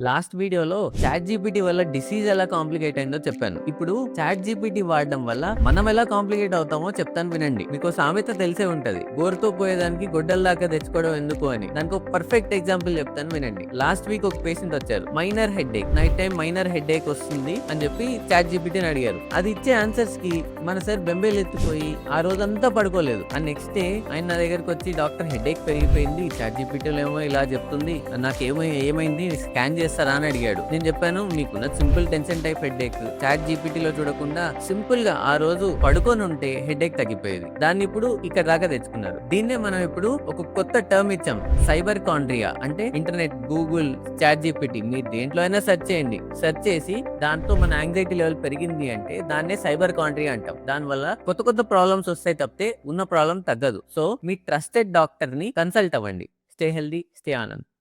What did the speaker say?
Last వీడియోలో chat GPT వల్ల disease ఎలా కాంప్లికేట్ అయిందో చెప్పాను. ఇప్పుడు చాట్ జీపీటీ వాడడం వల్ల మనం ఎలా కాంప్లికేట్ అవుతామో చెప్తాను వినండి. మీకు సామెత తెలిసే ఉంటది. గోరుతో పోయేదానికి గొడ్డల దాకా తెచ్చుకోవడం ఎందుకు అని. దానికి ఒక పర్ఫెక్ట్ ఎగ్జాంపుల్ చెప్తాను వినండి. లాస్ట్ వీక్ ఒక పేషెంట్ వచ్చారు. Minor headache night time minor headache వస్తుంది అని చెప్పి చాట్ జీపీటీని అడిగారు. అది ఇచ్చే ఆన్సర్స్కి మన సార్ బెంబేలు ఎత్తిపోయి ఆ రోజంతా పడుకోలేదు. ఆ నెక్స్ట్ డే ఆయన నా దగ్గరకు వచ్చి డాక్టర్ హెడ్ ఏక్ పెరిగిపోయింది. చాట్ జీపీటీలో ఏమో ఇలా చెప్తుంది. నాకేమో ఏమైంది? స్కాన్ చేసి చేస్తారా అని అడిగాడు. నేను చెప్పాను నీకున్న simple tension type headache chat జీపీటీలో చూడకుండా సింపుల్గా ఆ రోజు పడుకొని ఉంటే హెడ్ ఏక్ తగ్గిపోయేది. దాన్ని ఇప్పుడు ఇక్కడ దాకా తెచ్చుకున్నారు. దీన్నే మనం ఇప్పుడు ఒక కొత్త టర్మ్ ఇచ్చాం. Cyberchondria. అంటే ఇంటర్నెట్ గూగుల్ చాట్ జీపీటీ. మీరు దేంట్లో అయినా సెర్చ్ చేయండి. సెర్చ్ చేసి దాంతో మన యాంగ్జైటీ లెవెల్ పెరిగింది అంటే దాన్నే సైబర్ కాండ్రియా అంటాం. దానివల్ల కొత్త కొత్త ప్రాబ్లమ్స్ వస్తాయి తప్పితే ఉన్న ప్రాబ్లం తగ్గదు. సో మీ ట్రస్టెడ్ డాక్టర్ని కన్సల్ట్ అవ్వండి. Stay healthy stay Anand.